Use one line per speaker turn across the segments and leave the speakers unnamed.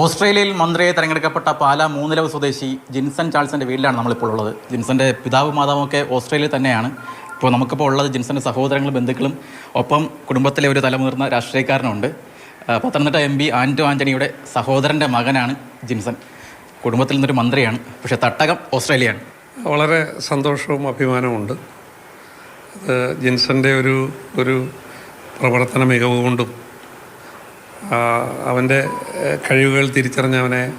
ഓസ്ട്രേലിയയിൽ മന്ത്രിയെ തെരഞ്ഞെടുക്കപ്പെട്ട പാല മൂന്നിലവ് സ്വദേശി ജിൻസൺ ചാൾസിന്റെ വീട്ടിലാണ് നമ്മളിപ്പോൾ ഉള്ളത്. ജിൻസന്റെ പിതാവ് മാതാവൊക്കെ ഓസ്ട്രേലിയയിൽ തന്നെയാണ്. ഇപ്പോൾ നമുക്കിപ്പോൾ ഉള്ളത് ജിൻസന്റെ സഹോദരങ്ങളും ബന്ധുക്കളും ഒപ്പം കുടുംബത്തിലെ ഒരു തലമുതിർന്ന രാഷ്ട്രീയക്കാരനുണ്ട് പത്തനംതിട്ട എം പി ആന്റോ ആന്റണിയുടെ സഹോദരന്റെ മകനാണ് ജിൻസൺ. കുടുംബത്തിൽ നിന്നൊരു മന്ത്രിയാണ് പക്ഷേ തട്ടകം ഓസ്ട്രേലിയയാണ്.
വളരെ സന്തോഷവും അഭിമാനവുമുണ്ട്. ജിൻസന്റെ ഒരു ഒരു പ്രവർത്തന മികവ് കൊണ്ടും അവന്റെ കഴിവുകൾ തിരിച്ചറിഞ്ഞ് അവനെ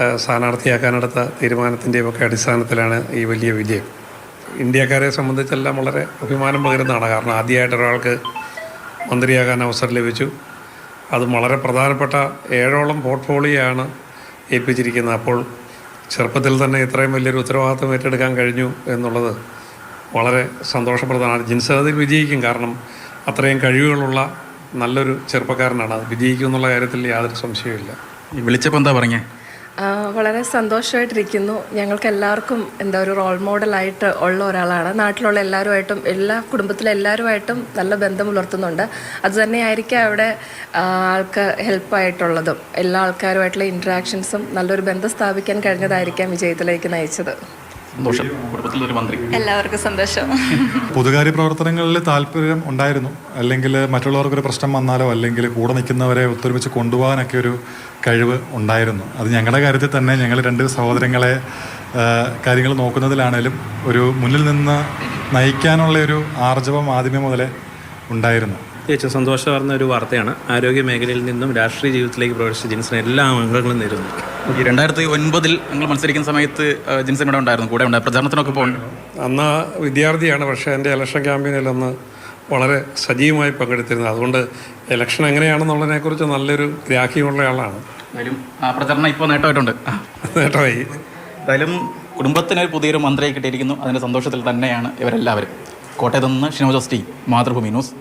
ഏഹ്, സ്ഥാനാർത്ഥിയാക്കാനെടുത്ത തീരുമാനത്തിന്റെയും ഒക്കെ അടിസ്ഥാനത്തിലാണ് ഈ വലിയ വിജയം. ഇന്ത്യക്കാരെ സംബന്ധിച്ചെല്ലാം വളരെ അഭിമാനം പകരുന്നതാണ്. കാരണം ആദ്യമായിട്ട് ഒരാൾക്ക് മന്ത്രിയാകാൻ അവസരം ലഭിച്ചു. അത് വളരെ പ്രധാനപ്പെട്ട ഏഴോളം പോർട്ട്ഫോളിയോയാണ് ഏൽപ്പിച്ചിരിക്കുന്നത്. അപ്പോൾ ചെറുപ്പത്തിൽ തന്നെ ഇത്രയും വലിയൊരു ഉത്തരവാദിത്വം ഏറ്റെടുക്കാൻ കഴിഞ്ഞു എന്നുള്ളത് വളരെ സന്തോഷപ്രദമാണ്. ജിൻസതിൽ വിജയിക്കും. കാരണം അത്രയും കഴിവുകളുള്ള നല്ലൊരു ചെറുപ്പക്കാരനാണ്. അത് വിജയിക്കും എന്നുള്ള കാര്യത്തിൽ യാതൊരു സംശയവുമില്ല.
ഈ വിളിച്ചപ്പോൾ എന്താ പറഞ്ഞേ?
വളരെ സന്തോഷമായിട്ടിരിക്കുന്നു. ഞങ്ങൾക്ക് എല്ലാവർക്കും എന്താ ഒരു റോൾ മോഡലായിട്ട് ഉള്ള ഒരാളാണ്. നാട്ടിലുള്ള എല്ലാവരുമായിട്ടും എല്ലാ കുടുംബത്തിലെ എല്ലാവരുമായിട്ടും നല്ല ബന്ധം പുലർത്തുന്നുണ്ട്. അത് തന്നെയായിരിക്കും അവിടെ ആൾക്ക് ഹെൽപ്പായിട്ടുള്ളതും എല്ലാ ആൾക്കാരുമായിട്ടുള്ള ഇൻട്രാക്ഷൻസും നല്ലൊരു ബന്ധം സ്ഥാപിക്കാൻ കഴിഞ്ഞതായിരിക്കാം വിജയത്തിലേക്ക് നയിച്ചത്.
സന്തോഷം. കുടുംബത്തിലൊരു മന്ത്രി.
എല്ലാവർക്കും സന്തോഷം.
പൊതുകാര്യ പ്രവർത്തനങ്ങളിൽ താല്പര്യം ഉണ്ടായിരുന്നു. അല്ലെങ്കിൽ മറ്റുള്ളവർക്കൊരു പ്രശ്നം വന്നാലോ അല്ലെങ്കിൽ കൂടെ നിൽക്കുന്നവരെ ഒത്തൊരുമിച്ച് കൊണ്ടുപോകാനൊക്കെ ഒരു കഴിവ് ഉണ്ടായിരുന്നു. അത് ഞങ്ങളുടെ കാര്യത്തിൽ തന്നെ ഞങ്ങൾ രണ്ട് സഹോദരങ്ങളെ കാര്യങ്ങൾ നോക്കുന്നതിലാണേലും ഒരു മുന്നിൽ നിന്ന് നയിക്കാനുള്ള ഒരു ആർജവം ആദ്യമേ മുതലേ ഉണ്ടായിരുന്നു.
ഏറ്റവും സന്തോഷമാർന്ന ഒരു വാർത്തയാണ്. ആരോഗ്യ മേഖലയിൽ നിന്നും രാഷ്ട്രീയ ജീവിതത്തിലേക്ക് പ്രവേശിച്ച ജിൻസിന് എല്ലാ അംഗങ്ങളും നേരുന്നു
ഈ രണ്ടായിരത്തി ഒൻപതിൽ ഞങ്ങൾ മത്സരിക്കുന്ന സമയത്ത് ജിൻസൺ ഇവിടെ ഉണ്ടായിരുന്നു കൂടെ ഉണ്ടായിരുന്നു. പ്രചാരണത്തിനൊക്കെ പോകുന്നുണ്ട്
അന്ന് വിദ്യാർത്ഥിയാണ് പക്ഷേ എന്റെ ഇലക്ഷൻ ക്യാമ്പയിനിൽ അന്ന് വളരെ സജീവമായി പങ്കെടുത്തിരുന്നത്. അതുകൊണ്ട് ഇലക്ഷൻ എങ്ങനെയാണെന്നുള്ളതിനെക്കുറിച്ച് നല്ലൊരു ഗ്രാഹ്യമുള്ള ആളാണ്.
പ്രചരണം ഇപ്പോൾ നേട്ടമായിട്ടുണ്ട്.
നേട്ടമായി.
എന്തായാലും കുടുംബത്തിന് പുതിയൊരു മന്ത്രിയെ കിട്ടിയിരിക്കുന്നു. അതിന്റെ സന്തോഷത്തിൽ തന്നെയാണ് ഇവരെല്ലാവരും. കോട്ടയത്ത് നിന്ന് ഷിനോജോസ് ടി മാതൃഭൂമി ന്യൂസ്.